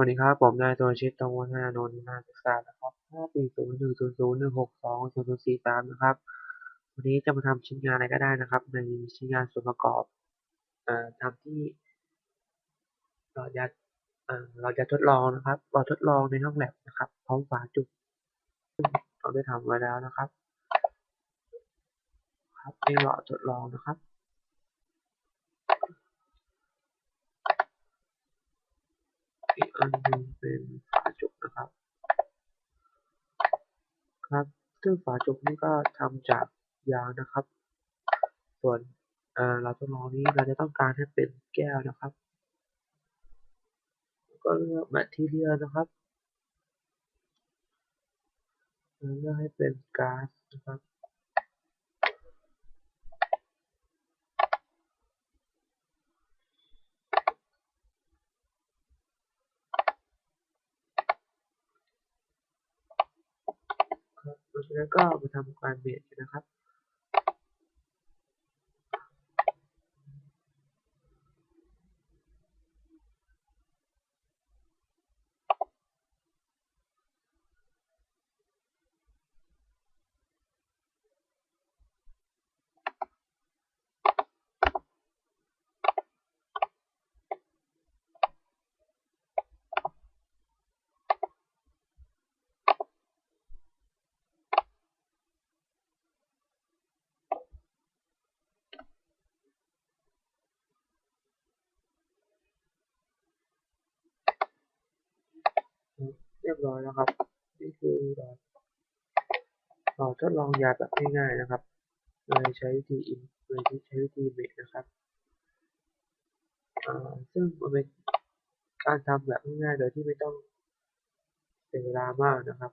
วัสดีครับ ผมนายตัวชิตตงวันธนานนท์นักศึกษานะครับ5401001620043นะครับ วันนี้จะมาทำชิ้นงานอะไรก็ได้นะครับ ในชิ้นงานส่วนประกอบเอ่อทำที่เราจะเอ่อเราจะทดลองนะครับ เราทดลองในห้องแลบนะครับพร้อมฝาจุกเราได้ทำไว้แล้วนะครับ ครับนี่เราทดลองนะครับ อันนึงเป็นฝาจุกนะครับ ครับซึ่งฝาจุกนี่ก็ทำจากยางนะครับ ส่วนเอ่อเราทดลองนี้เราจะต้องการให้เป็นแก้วนะครับ ก็เลือกแมททีเรียลนะครับเลือกให้เป็นก๊าซนะครับ แล้วก็มาทำการเบรกนะครับ เรียบร้อยแล้วครับ นี่คือเรารทดลองยาแบบง่ายๆนะครับโดยใช้วิธีอินโดยที่ใช้วิธีเบรกนะครับซึ่งมันเป็นการทำแบบง่ายๆโดยที่ไม่ต้องเสียเวลามากนะครับ